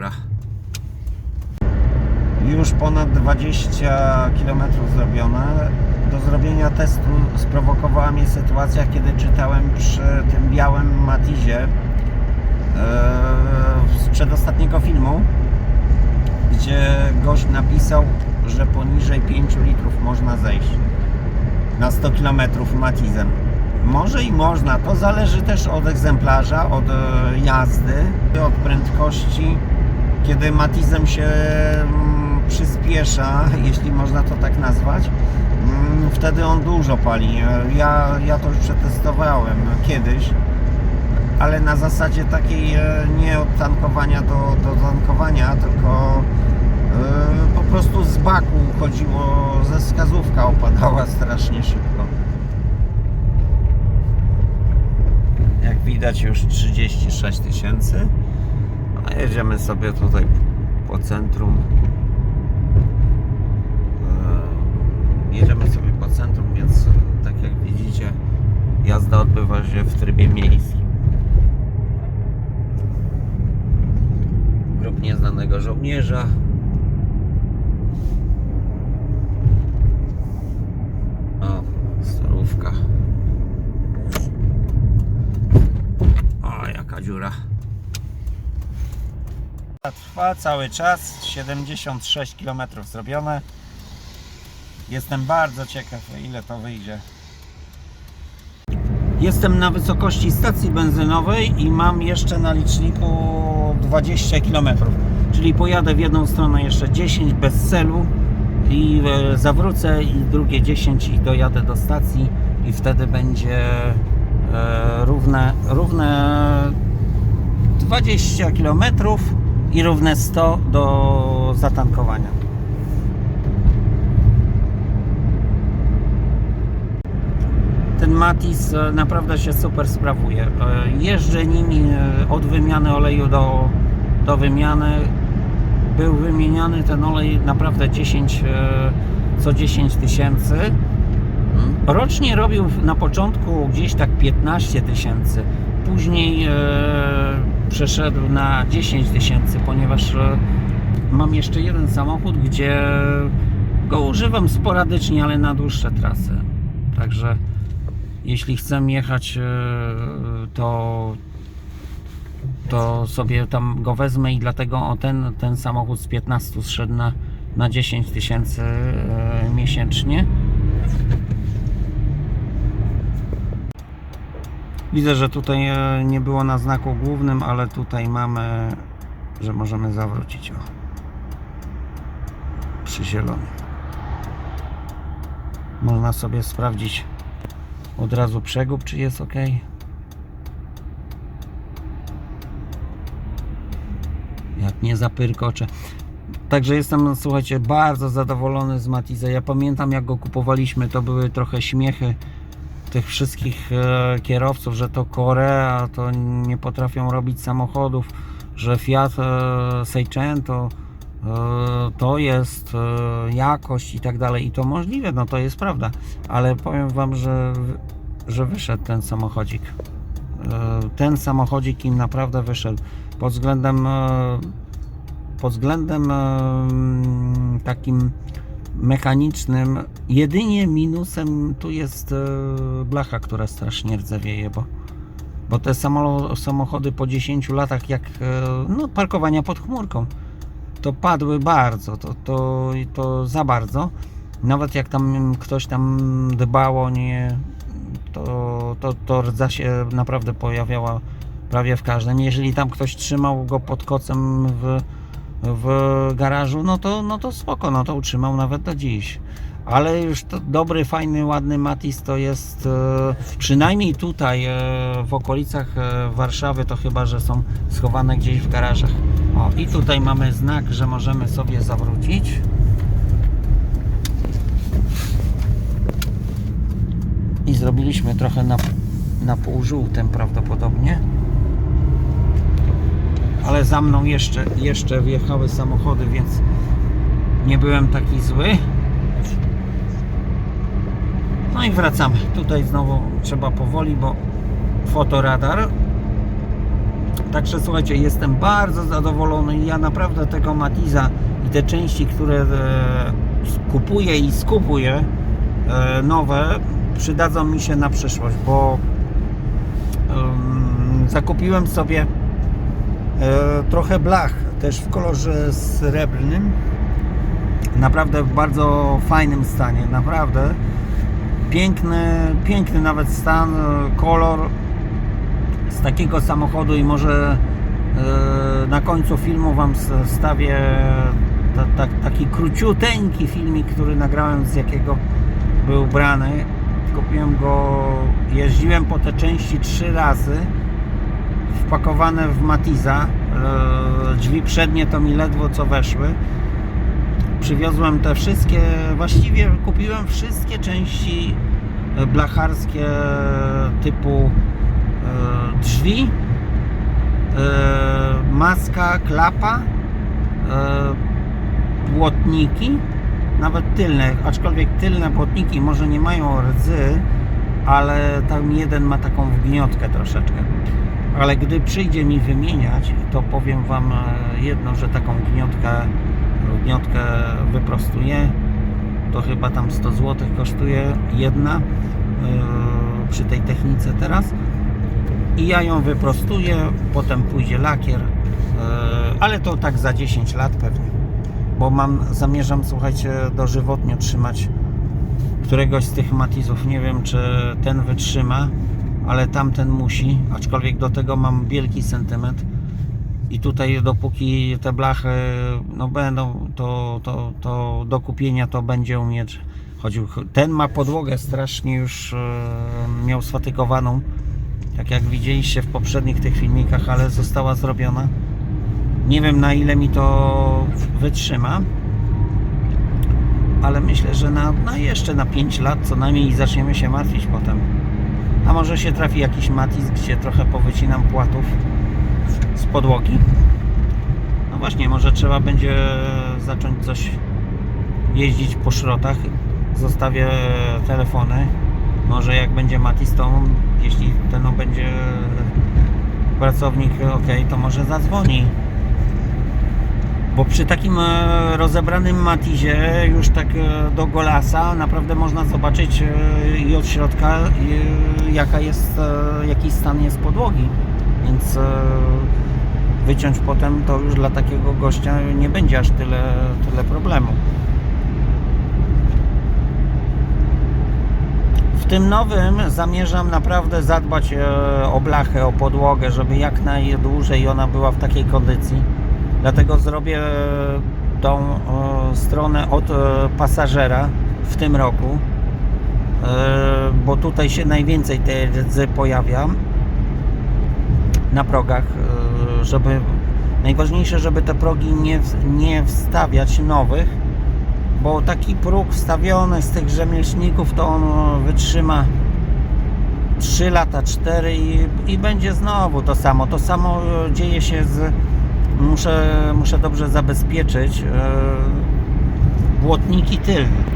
dziura. Już ponad 20 km zrobione. Do zrobienia testu sprowokowała mnie sytuacja, kiedy czytałem przy tym białym Matizie e, z przedostatniego filmu, gdzie gość napisał, że poniżej 5 litrów można zejść na 100 km Matizem. Może i można, to zależy też od egzemplarza, od e, jazdy, od prędkości. Kiedy Matizem się mm, przyspiesza, jeśli można to tak nazwać, mm, wtedy on dużo pali. Ja, ja to już przetestowałem kiedyś, ale na zasadzie takiej e, nie od tankowania do, do tankowania, tylko e, po prostu z baku chodziło, ze wskazówka opadała strasznie szybko. Jak widać już 36 tysięcy. A jedziemy sobie tutaj po centrum. Jedziemy sobie po centrum, więc tak jak widzicie, jazda odbywa się w trybie miejskim. Grób nieznanego żołnierza. O, starówka. O, jaka dziura. Trwa cały czas, 76 km zrobione. Jestem bardzo ciekaw, ile to wyjdzie. Jestem na wysokości stacji benzynowej i mam jeszcze na liczniku 20 km. Czyli pojadę w jedną stronę jeszcze 10 bez celu i e, zawrócę i drugie 10 i dojadę do stacji i wtedy będzie e, równe, równe 20 km i równe 100 do zatankowania. Ten Matis e, naprawdę się super sprawuje. E, Jeżdżę nimi e, od wymiany oleju do, do wymiany. Był wymieniany ten olej naprawdę 10, e, co 10 tysięcy. Rocznie robił na początku gdzieś tak 15 tysięcy. Później e, przeszedł na 10 tysięcy, ponieważ e, mam jeszcze jeden samochód, gdzie go używam sporadycznie, ale na dłuższe trasy. Także jeśli chcę jechać, e, to, to sobie tam go wezmę i dlatego o ten, ten samochód z 15 zszedł na, na 10 tysięcy e, miesięcznie. Widzę, że tutaj e, nie było na znaku głównym, ale tutaj mamy, że możemy zawrócić o, przy zielonym. Można sobie sprawdzić od razu przegub, czy jest ok. Jak nie zapyrkoczę. Także jestem, słuchajcie, bardzo zadowolony z Matiza. Ja pamiętam, jak go kupowaliśmy, to były trochę śmiechy tych wszystkich e, kierowców, że to Korea, to nie potrafią robić samochodów, że Fiat e, Seicento e, to jest jakość i tak dalej. I to możliwe, no to jest prawda. Ale powiem Wam, że, że wyszedł ten samochodzik. Ten samochodzik im naprawdę wyszedł. Pod względem pod względem takim mechanicznym. Jedynie minusem tu jest e, blacha, która strasznie rdzewieje, bo, bo te samochody po 10 latach jak e, no, parkowania pod chmurką to padły bardzo, to, to, to za bardzo. Nawet jak tam ktoś tam dbał o nie, to, to, to rdza się naprawdę pojawiała prawie w każdym. Jeżeli tam ktoś trzymał go pod kocem w, w garażu, no to, no to spoko, no to utrzymał nawet do dziś. Ale już dobry, fajny, ładny Matis to jest e, przynajmniej tutaj e, w okolicach e, Warszawy, to chyba, że są schowane gdzieś w garażach. O, i tutaj mamy znak, że możemy sobie zawrócić. I zrobiliśmy trochę na, na pół żółtym prawdopodobnie ale za mną jeszcze, jeszcze wjechały samochody, więc nie byłem taki zły. No i wracamy. Tutaj znowu trzeba powoli, bo fotoradar. Także słuchajcie, jestem bardzo zadowolony. Ja naprawdę tego Matiza i te części, które e, kupuję i skupuję e, nowe, przydadzą mi się na przyszłość, bo em, zakupiłem sobie trochę blach też w kolorze srebrnym. Naprawdę w bardzo fajnym stanie, naprawdę piękny, piękny nawet stan, e, kolor z takiego samochodu i może e, na końcu filmu Wam s- wstawię ta, ta, taki króciuteńki filmik, który nagrałem z jakiego był brany. Kupiłem go, jeździłem po te części trzy razy wpakowane w Matiza. E, Drzwi przednie to mi ledwo co weszły. Przywiozłem te wszystkie, właściwie kupiłem wszystkie części e, blacharskie typu e, drzwi, maska, klapa, błotniki, nawet tylne, aczkolwiek tylne błotniki może nie mają rdzy, ale tam jeden ma taką wgniotkę troszeczkę. Ale gdy przyjdzie mi wymieniać, to powiem Wam e, jedno, że taką gniotkę, gniotkę wyprostuję. To chyba tam 100 zł kosztuje jedna e, przy tej technice teraz. I ja ją wyprostuję, potem pójdzie lakier, e, ale to tak za 10 lat pewnie. Bo mam, zamierzam, słuchajcie, dożywotnio trzymać któregoś z tych matizów. Nie wiem, czy ten wytrzyma, ale tamten musi. Aczkolwiek do tego mam wielki sentyment. I tutaj dopóki te blachy no będą, to, to, to do kupienia to będzie umieć chodził. Ten ma podłogę strasznie już e, miał sfatygowaną. Tak jak widzieliście w poprzednich tych filmikach, ale została zrobiona. Nie wiem na ile mi to wytrzyma ale myślę, że na, na jeszcze na 5 lat co najmniej i zaczniemy się martwić potem. A może się trafi jakiś matiz, gdzie trochę powycinam płatów z podłogi. No właśnie, może trzeba będzie zacząć coś jeździć po szrotach. Zostawię telefony. Może jak będzie matiz, to jeśli ten będzie pracownik ok, to może zadzwoni. Bo przy takim e, rozebranym matizie, już tak e, do golasa, naprawdę można zobaczyć e, i od środka, jaka jest, jaki stan jest podłogi. Więc wyciąć potem to już dla takiego gościa nie będzie aż tyle, tyle problemu. W tym nowym zamierzam naprawdę zadbać o blachę, o podłogę, żeby jak najdłużej ona była w takiej kondycji. Dlatego zrobię tą e, stronę od e, pasażera w tym roku, e, bo tutaj się najwięcej tej rdzy pojawia na progach, żeby najważniejsze, żeby te progi nie, nie wstawiać nowych, bo taki próg wstawiony z tych rzemieślników to on wytrzyma 3 lata, 4 i, i będzie znowu to samo. To samo dzieje się z muszę, muszę dobrze zabezpieczyć e, błotniki tylne.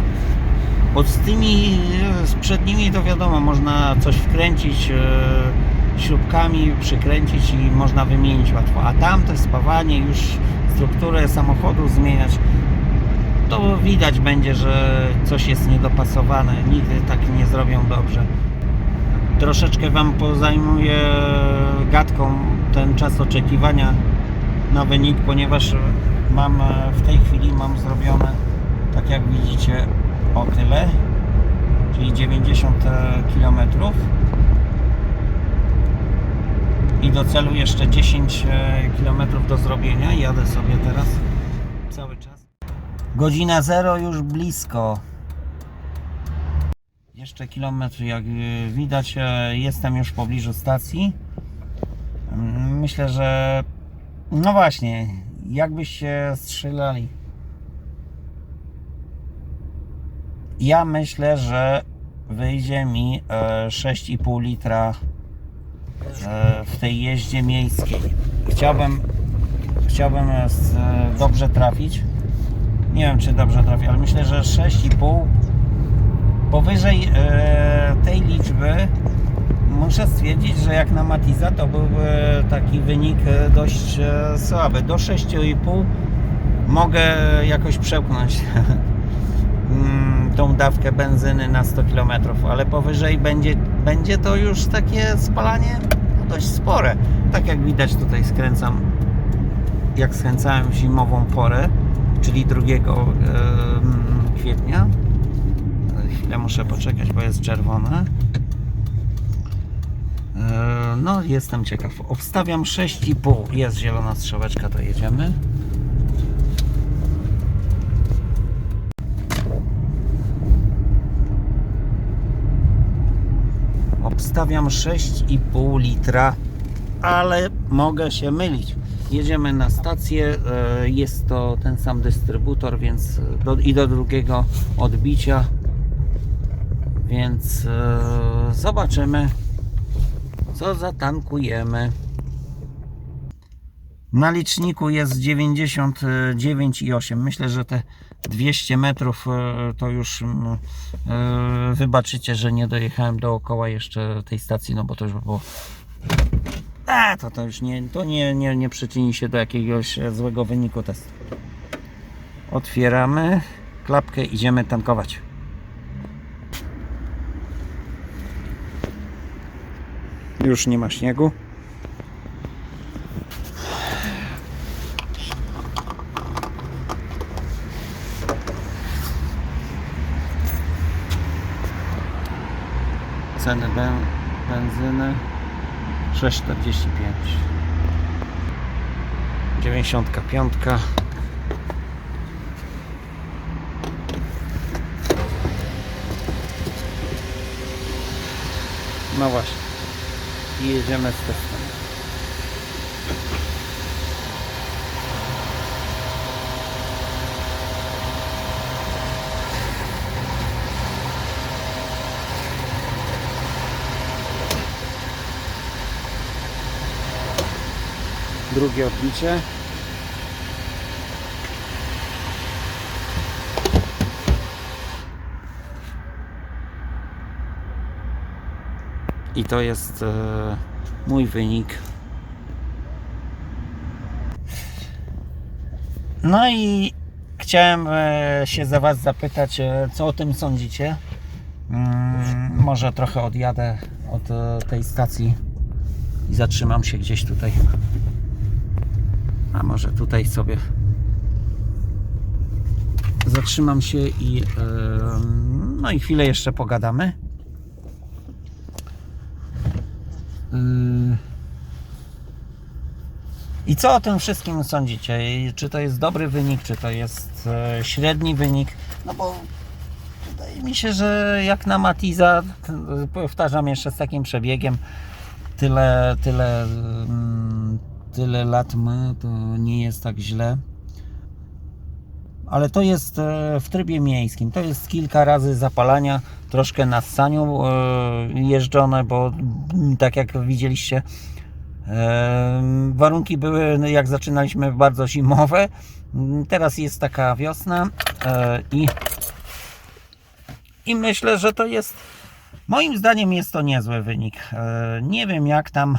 Bo z tymi, z przednimi to wiadomo, można coś wkręcić e, śrubkami, przykręcić i można wymienić łatwo. A tamte spawanie, już strukturę samochodu zmieniać, to widać będzie, że coś jest niedopasowane. Nigdy tak nie zrobią dobrze. Troszeczkę Wam pozajmuję gadką ten czas oczekiwania na wynik, ponieważ mam e, w tej chwili mam zrobione tak jak widzicie o tyle czyli 90 km i do celu jeszcze 10 km do zrobienia. Jadę sobie teraz cały czas. Godzina 0 już blisko. Jeszcze kilometr jak e, widać e, jestem już w pobliżu stacji. Mm, myślę, że no właśnie, jakbyście strzelali. Ja myślę, że wyjdzie mi e, 6,5 litra e, w tej jeździe miejskiej. Chciałbym, chciałbym e, e, dobrze trafić. Nie wiem, czy dobrze trafię, ale myślę, że 6,5 powyżej e, tej liczby muszę stwierdzić, że jak na Matiza to był e, taki wynik e, dość e, słaby. Do 6,5 mogę jakoś przełknąć mm, tą dawkę benzyny na 100 km, ale powyżej będzie, będzie to już takie spalanie no, dość spore. Tak jak widać tutaj skręcam, jak skręcałem w zimową porę, czyli 2 em, kwietnia. Chwilę muszę poczekać, bo jest czerwone. E, No, jestem ciekaw. Obstawiam 6,5. Jest zielona strzałeczka, to jedziemy. Obstawiam 6,5 litra, ale mogę się mylić. Jedziemy na stację. e, Jest to ten sam dystrybutor, więc do, i do drugiego odbicia. Więc e, zobaczymy, co zatankujemy. Na liczniku jest 99,8. Myślę, że te 200 metrów e, to już mm, e, wybaczycie, że nie dojechałem dookoła jeszcze tej stacji, no bo to już by było. A, to, to już nie, to nie, nie, nie przyczyni się do jakiegoś e, złego wyniku testu. Otwieramy klapkę, idziemy tankować. Już nie ma śniegu. Ceny ben, benzyny? 6,45 95 No właśnie i jedziemy z testem. Drugie odbicie. I to jest e, mój wynik. No i chciałem e, się za Was zapytać, e, co o tym sądzicie. Mm, może trochę odjadę od e, tej stacji i zatrzymam się gdzieś tutaj. A może tutaj sobie zatrzymam się i e, no i chwilę jeszcze pogadamy. Yy. I co o tym wszystkim sądzicie? Czy to jest dobry wynik, czy to jest e, średni wynik? No bo wydaje mi się, że jak na Matiza, t- powtarzam jeszcze z takim przebiegiem, tyle, tyle, mm, tyle lat ma, to nie jest tak źle. Ale to jest e, w trybie miejskim. To jest kilka razy zapalania, troszkę na saniu e, jeżdżone, bo tak jak widzieliście, e, warunki były, jak zaczynaliśmy, bardzo zimowe. Teraz jest taka wiosna e, i, i myślę, że to jest, moim zdaniem jest to niezły wynik. Nie wiem jak tam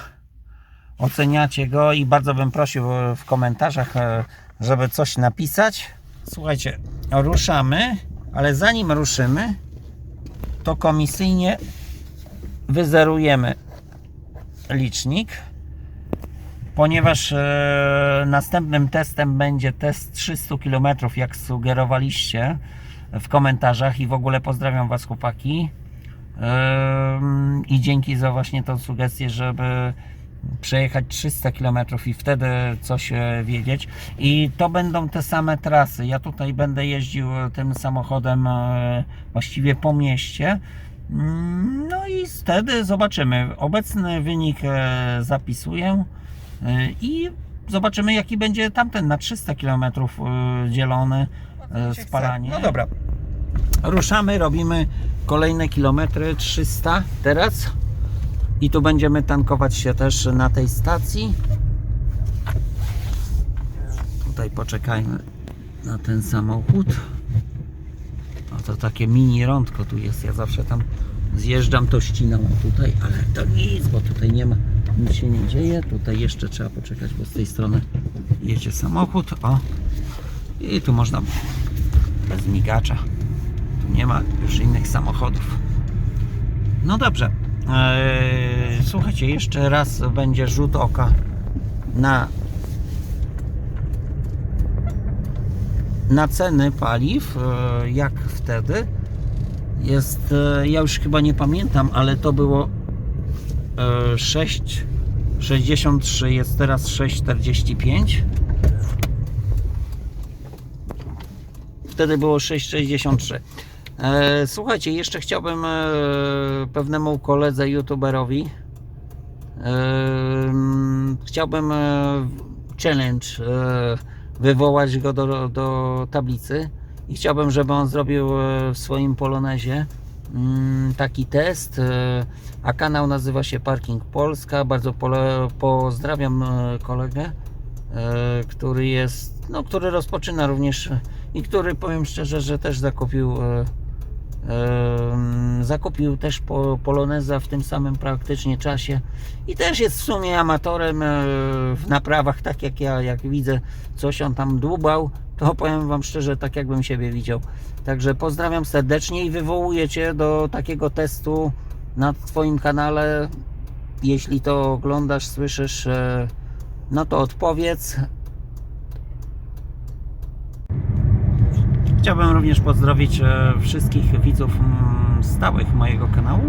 oceniacie go i bardzo bym prosił w komentarzach, żeby coś napisać. Słuchajcie, ruszamy, ale zanim ruszymy, to komisyjnie wyzerujemy licznik, ponieważ e, następnym testem będzie test 300 km, jak sugerowaliście w komentarzach. I w ogóle pozdrawiam Was chłopaki. Ym, i dzięki za właśnie tą sugestię, żeby przejechać 300 km i wtedy coś wiedzieć. I to będą te same trasy. Ja tutaj będę jeździł e, tym samochodem e, właściwie po mieście. Mm, No i wtedy zobaczymy. Obecny wynik e, zapisuję i zobaczymy jaki będzie tamten na 300 km dzielony spalanie. No dobra. Ruszamy, robimy kolejne kilometry 300 teraz. I tu będziemy tankować się też na tej stacji. Tutaj poczekajmy na ten samochód. No to takie mini rądko tu jest. Ja zawsze tam Zjeżdżam to ściną tutaj, ale to nic, bo tutaj nie ma, nic się nie dzieje. Tutaj jeszcze trzeba poczekać, bo z tej strony jedzie samochód. O, i tu można bez migacza. Tu nie ma już innych samochodów. No dobrze. Eee, słuchajcie, jeszcze raz będzie rzut oka na na ceny paliw, e, jak wtedy. Jest, e, ja już chyba nie pamiętam, ale to było e, 6,63 jest teraz 6,45 wtedy było 6,63 e, słuchajcie, jeszcze chciałbym e, pewnemu koledze youtuberowi e, chciałbym e, challenge e, wywołać go do, do tablicy i chciałbym, żeby on zrobił e, w swoim polonezie mm, taki test, e, a kanał nazywa się Parking Polska. Bardzo pole, pozdrawiam e, kolegę, e, który jest, no, który rozpoczyna również e, i który powiem szczerze, że też zakupił e, Zakupił też po, Poloneza w tym samym praktycznie czasie i też jest w sumie amatorem e, w naprawach, tak jak ja, jak widzę coś on tam dłubał, to powiem Wam szczerze, tak jakbym siebie widział. Także pozdrawiam serdecznie i wywołuję Cię do takiego testu na Twoim kanale. Jeśli to oglądasz, słyszysz, e, no to odpowiedz. Chciałbym również pozdrowić e, wszystkich widzów mm, stałych mojego kanału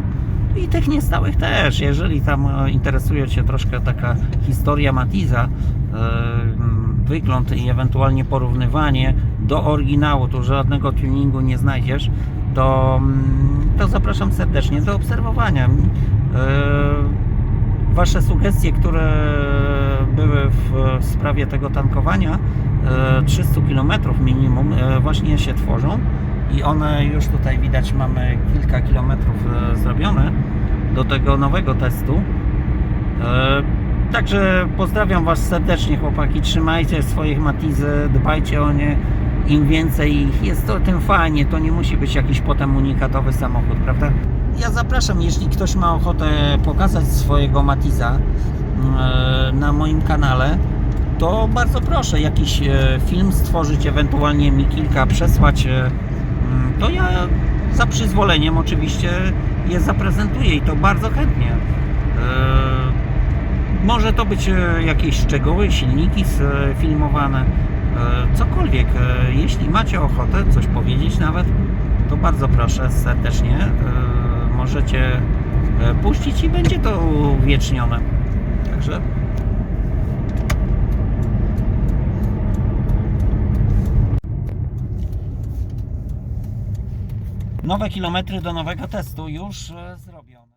i tych niestałych też. Jeżeli tam e, interesuje Cię troszkę taka historia Matiza, e, mm, wygląd i ewentualnie porównywanie do oryginału, tu żadnego tuningu nie znajdziesz, to, mm, to zapraszam serdecznie do obserwowania. Wasze sugestie, które były w, sprawie tego tankowania, 300 km minimum, e, właśnie się tworzą i one już tutaj widać mamy kilka kilometrów e, zrobione do tego nowego testu. E, Także pozdrawiam Was serdecznie chłopaki, trzymajcie swoich matizy, dbajcie o nie. Im więcej ich jest, to tym fajnie. To nie musi być jakiś potem unikatowy samochód, prawda? Ja zapraszam, jeśli ktoś ma ochotę pokazać swojego Matiza e, na moim kanale, to bardzo proszę jakiś e, film stworzyć, ewentualnie mi kilka przesłać. e, mm, To ja za przyzwoleniem oczywiście je zaprezentuję i to bardzo chętnie. E, Może to być jakieś szczegóły, silniki filmowane, cokolwiek. Jeśli macie ochotę coś powiedzieć nawet, to bardzo proszę serdecznie. Możecie puścić i będzie to uwiecznione. Także nowe kilometry do nowego testu już e, zrobione.